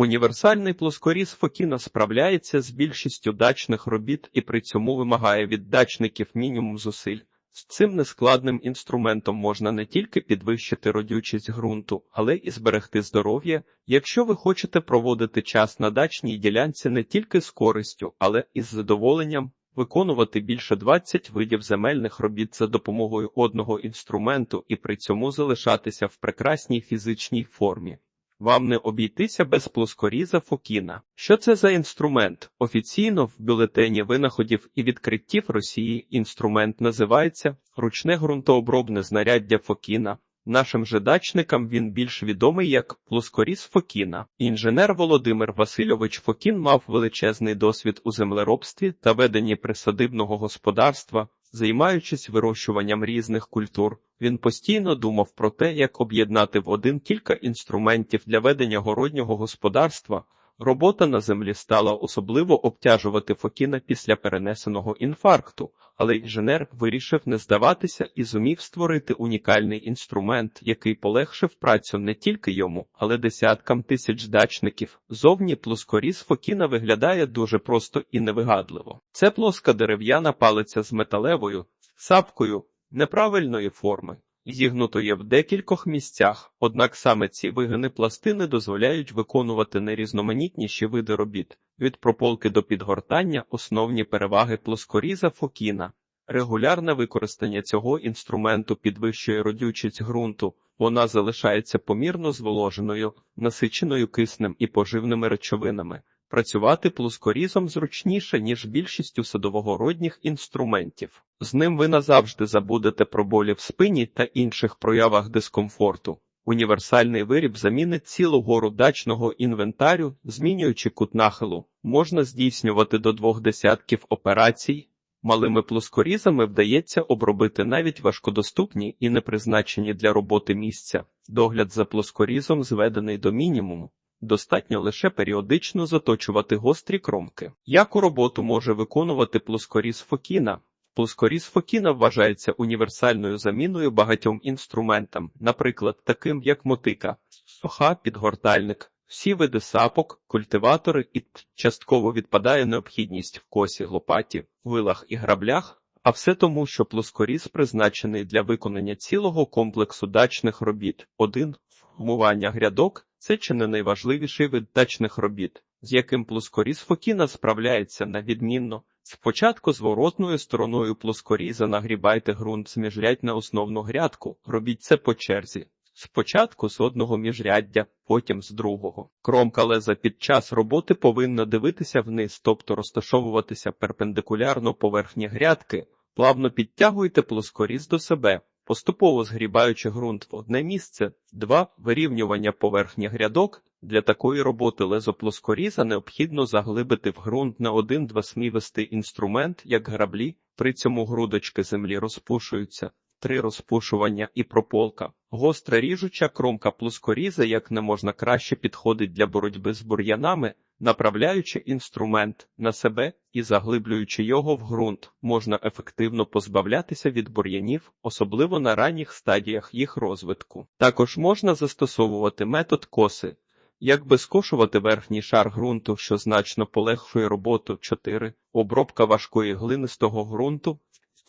Універсальний плоскоріз Фокіна справляється з більшістю дачних робіт і при цьому вимагає від дачників мінімум зусиль. З цим нескладним інструментом можна не тільки підвищити родючість ґрунту, але і зберегти здоров'я, якщо ви хочете проводити час на дачній ділянці не тільки з користю, але і з задоволенням. Виконувати більше 20 видів земельних робіт за допомогою одного інструменту і при цьому залишатися в прекрасній фізичній формі. Вам не обійтися без плоскоріза Фокіна. Що це за інструмент? Офіційно в бюлетені винаходів і відкриттів Росії інструмент називається ручне ґрунтообробне знаряддя Фокіна. Нашим же дачникам він більш відомий як плоскоріз Фокіна. Інженер Володимир Васильович Фокін мав величезний досвід у землеробстві та веденні присадибного господарства. Займаючись вирощуванням різних культур, він постійно думав про те, як об'єднати в один кілька інструментів для ведення городнього господарства. Робота на землі стала особливо обтяжувати Фокіна після перенесеного інфаркту, але інженер вирішив не здаватися і зумів створити унікальний інструмент, який полегшив працю не тільки йому, але десяткам тисяч дачників. Зовні плоскоріз Фокіна виглядає дуже просто і невигадливо. Це плоска дерев'яна палиця з металевою сапкою неправильної форми. Зігнутої в декількох місцях, однак саме ці вигини пластини дозволяють виконувати найрізноманітніші види робіт від прополки до підгортання, основні переваги плоскоріза Фокіна. Регулярне використання цього інструменту підвищує родючість ґрунту, вона залишається помірно зволоженою, насиченою киснем і поживними речовинами. Працювати плоскорізом зручніше, ніж більшістю садовогородніх інструментів. З ним ви назавжди забудете про болі в спині та інших проявах дискомфорту. Універсальний виріб замінить цілу гору дачного інвентарю, змінюючи кут нахилу, можна здійснювати до двох десятків операцій. Малими плоскорізами вдається обробити навіть важкодоступні і непризначені для роботи місця. Догляд за плоскорізом зведений до мінімуму. Достатньо лише періодично заточувати гострі кромки. Яку роботу може виконувати плоскоріз Фокіна? Плоскоріз Фокіна вважається універсальною заміною багатьом інструментам, наприклад, таким як мотика, соха, підгортальник, всі види сапок, культиватори і частково відпадає необхідність в косі, лопаті, вилах і граблях, а все тому, що плоскоріз призначений для виконання цілого комплексу дачних робіт. Один вмування грядок це чи не найважливіший вид дачних робіт, з яким плоскоріз Фокіна справляється на відмінно. Спочатку зворотною стороною плоскоріза нагрібайте ґрунт з міжрядь на основну грядку, робіть це по черзі. Спочатку з одного міжряддя, потім з другого. Кромка леза під час роботи повинна дивитися вниз, тобто розташовуватися перпендикулярно поверхні грядки, плавно підтягуйте плоскоріз до себе, поступово згрібаючи ґрунт в одне місце, два вирівнювання поверхні грядок. Для такої роботи лезоплоскоріза необхідно заглибити в ґрунт на один-два смівистий інструмент, як граблі, при цьому грудочки землі розпушуються, три розпушування і прополка. Гостра ріжуча кромка плоскоріза як не можна краще підходить для боротьби з бур'янами, направляючи інструмент на себе і заглиблюючи його в ґрунт, можна ефективно позбавлятися від бур'янів, особливо на ранніх стадіях їх розвитку. Також можна застосовувати метод коси. Як безкошувати верхній шар ґрунту, що значно полегшує роботу 4. Обробка важкої глинистого ґрунту.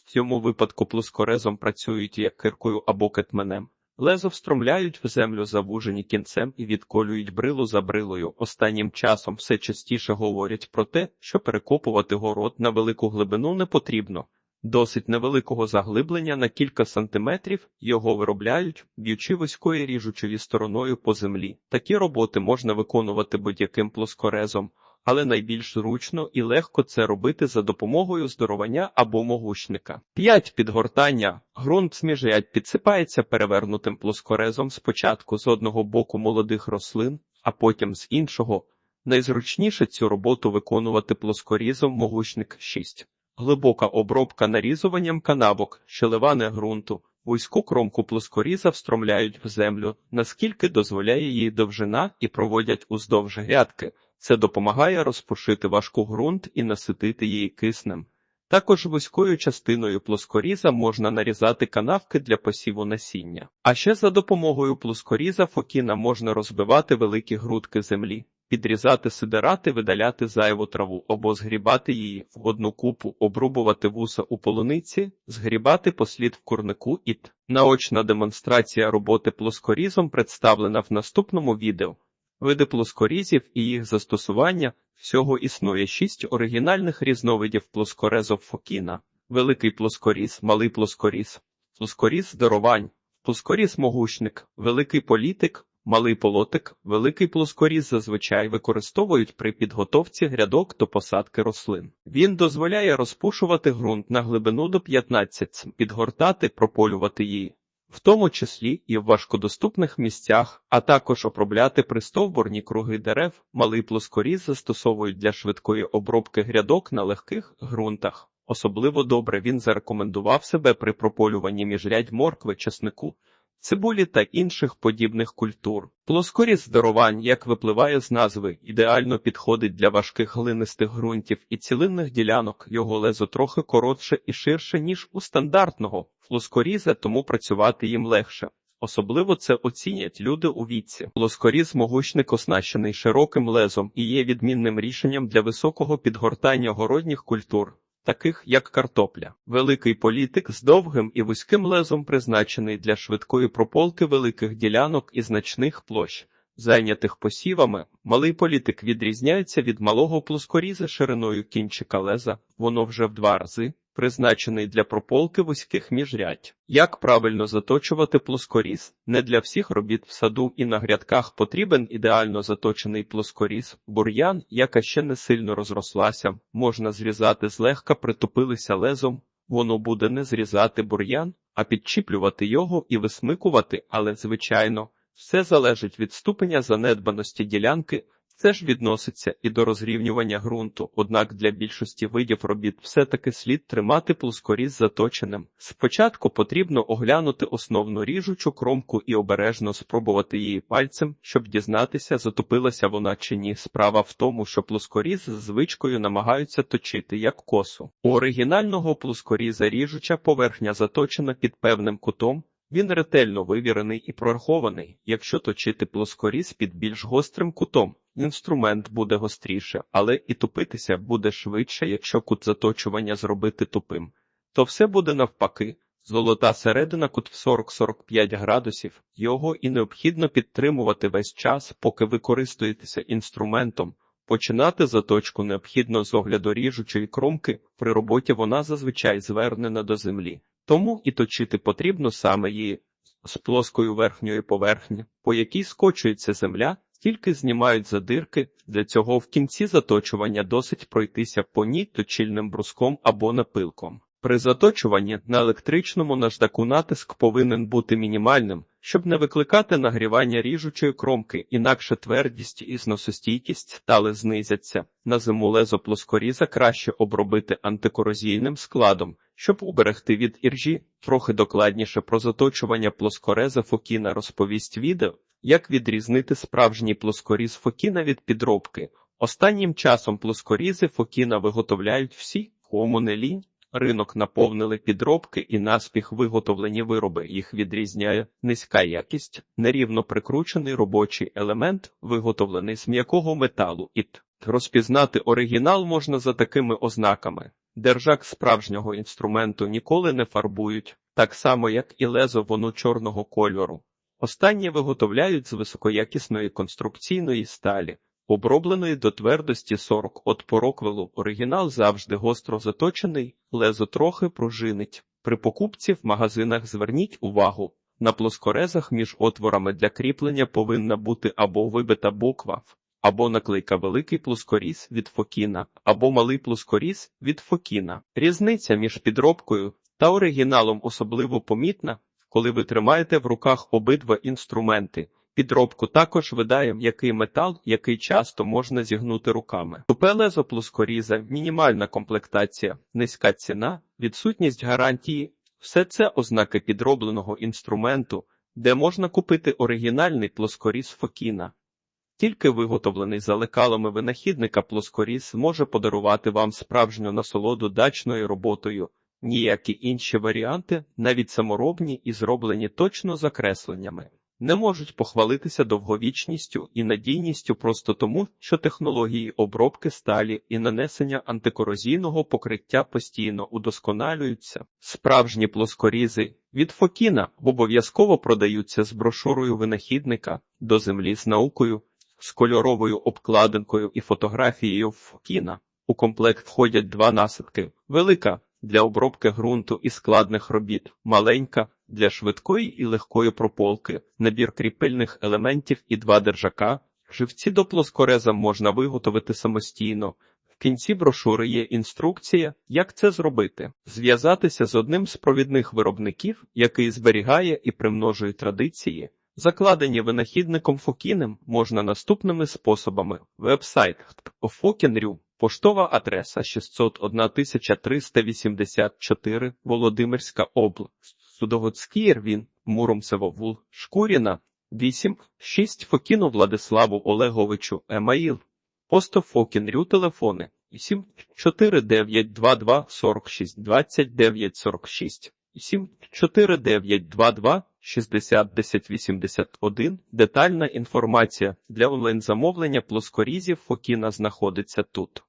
В цьому випадку плоскорезом працюють як киркою або кетменем. Лезо встромляють в землю завужені кінцем і відколюють брилу за брилою. Останнім часом все частіше говорять про те, що перекопувати город на велику глибину не потрібно. Досить невеликого заглиблення на кілька сантиметрів його виробляють, б'ючи вузькою ріжучою стороною по землі. Такі роботи можна виконувати будь-яким плоскорезом, але найбільш зручно і легко це робити за допомогою здоровання або могучника. 5. Підгортання. Ґрунт сміжять підсипається перевернутим плоскорезом спочатку з одного боку молодих рослин, а потім з іншого. Найзручніше цю роботу виконувати плоскорізом могучник 6. Глибока обробка нарізуванням канавок, щеливане ґрунту, вузьку кромку плоскоріза встромляють в землю, наскільки дозволяє її довжина і проводять уздовж грядки. Це допомагає розпушити важку ґрунт і наситити її киснем. Також вузькою частиною плоскоріза можна нарізати канавки для посіву насіння. А ще за допомогою плоскоріза фокіна можна розбивати великі грудки землі. підрізати сидерати, видаляти зайву траву або згрібати її в одну купу, обрубувати вуса у полуниці, згрібати послід в курнику і т. Наочна демонстрація роботи плоскорізом представлена в наступному відео. Види плоскорізів і їх застосування всього існує шість оригінальних різновидів плоскорезов Фокіна. Великий плоскоріз, малий плоскоріз, плоскоріз дарувань, плоскоріз могучник, великий політик, малий полотик, великий плоскоріз зазвичай використовують при підготовці грядок до посадки рослин. Він дозволяє розпушувати ґрунт на глибину до 15 см, підгортати, прополювати її. В тому числі і в важкодоступних місцях, а також обробляти пристовбурні круги дерев, малий плоскоріз застосовують для швидкої обробки грядок на легких ґрунтах. Особливо добре він зарекомендував себе при прополюванні міжрядь моркви, чеснику, цибулі та інших подібних культур. Плоскоріз здарувань, як випливає з назви, ідеально підходить для важких глинистих ґрунтів і цілинних ділянок, його лезо трохи коротше і ширше, ніж у стандартного плоскоріза, тому працювати їм легше. Особливо це оцінять люди у віці. Плоскоріз могучник оснащений широким лезом і є відмінним рішенням для високого підгортання городніх культур таких як картопля. Великий політик з довгим і вузьким лезом призначений для швидкої прополки великих ділянок і значних площ. Зайнятих посівами, малий політик відрізняється від малого плоскоріза шириною кінчика леза, воно вже в два рази призначений для прополки вузьких міжрядь. Як правильно заточувати плоскоріз? Не для всіх робіт в саду і на грядках потрібен ідеально заточений плоскоріз. Бур'ян, яка ще не сильно розрослася, можна зрізати злегка, притупилися лезом. Воно буде не зрізати бур'ян, а підчіплювати його і висмикувати, але, звичайно, все залежить від ступеня занедбаності ділянки. Це ж відноситься і до розрівнювання ґрунту, однак для більшості видів робіт все-таки слід тримати плоскоріз заточеним. Спочатку потрібно оглянути основну ріжучу кромку і обережно спробувати її пальцем, щоб дізнатися, затопилася вона чи ні. Справа в тому, що плоскоріз з звичкою намагаються точити як косу. У оригінального плоскоріза ріжуча поверхня заточена під певним кутом. Він ретельно вивірений і прорахований, якщо точити плоскоріз під більш гострим кутом. Інструмент буде гостріше, але і тупитися буде швидше, якщо кут заточування зробити тупим. То все буде навпаки. Золота середина кут в 40-45 градусів, його і необхідно підтримувати весь час, поки ви користуєтеся інструментом. Починати заточку необхідно з огляду ріжучої кромки, при роботі вона зазвичай звернена до землі, тому і точити потрібно саме її з плоскою верхньої поверхні, по якій скочується земля, тільки знімають задирки, для цього в кінці заточування досить пройтися по ній точильним бруском або напилком. При заточуванні на електричному наждаку натиск повинен бути мінімальним, щоб не викликати нагрівання ріжучої кромки, інакше твердість і зносостійкість стали знизяться. На зиму лезо плоскоріза краще обробити антикорозійним складом, щоб уберегти від іржі. Трохи докладніше про заточування плоскореза Фокіна розповість відео, як відрізнити справжній плоскоріз Фокіна від підробки. Останнім часом плоскорізи Фокіна виготовляють всі, кому не лінь. Ринок наповнили підробки і наспіх виготовлені вироби. Їх відрізняє низька якість, нерівно прикручений робочий елемент, виготовлений з м'якого металу. І розпізнати оригінал можна за такими ознаками. Держак справжнього інструменту ніколи не фарбують, так само як і лезо воно чорного кольору. Останні виготовляють з високоякісної конструкційної сталі, обробленої до твердості 40 от по роквелу. Оригінал завжди гостро заточений, лезо трохи пружинить. При покупці в магазинах зверніть увагу. На плоскорезах між отворами для кріплення повинна бути або вибита буква, або наклейка великий плоскоріз від Фокіна, або малий плоскоріз від Фокіна. Різниця між підробкою та оригіналом особливо помітна, коли ви тримаєте в руках обидва інструменти. Підробку також видає м'який метал, який часто можна зігнути руками. Тупе лезо плоскоріза, мінімальна комплектація, низька ціна, відсутність гарантії все це ознаки підробленого інструменту, де можна купити оригінальний плоскоріз Фокіна. Тільки виготовлений за лекалами винахідника плоскоріз може подарувати вам справжню насолоду дачною роботою. Ніякі інші варіанти, навіть саморобні і зроблені точно закресленнями, не можуть похвалитися довговічністю і надійністю просто тому, що технології обробки сталі і нанесення антикорозійного покриття постійно удосконалюються. Справжні плоскорізи від Фокіна обов'язково продаються з брошурою винахідника до землі з наукою, з кольоровою обкладинкою і фотографією Фокіна. У комплект входять два насадки: велика для обробки ґрунту і складних робіт, маленька для швидкої і легкої прополки, набір кріпильних елементів і два держака. Живці до плоскореза можна виготовити самостійно. В кінці брошури є інструкція, як це зробити. Зв'язатися з одним з провідних виробників, який зберігає і примножує традиції. Закладені винахідником Фокіним можна наступними способами. Вебсайт Фокінрю, поштова адреса 601 384, Володимирська область, Судоводський Ірвін, Муромцево Вул, Шкуріна, 8, 6 Фокіну Владиславу Олеговичу, Емаїл, Посто Фокінрю телефони 7 4922 46 29 46 7 4922 60 10 81. Детальна інформація для онлайн-замовлення плоскорізів Фокіна знаходиться тут.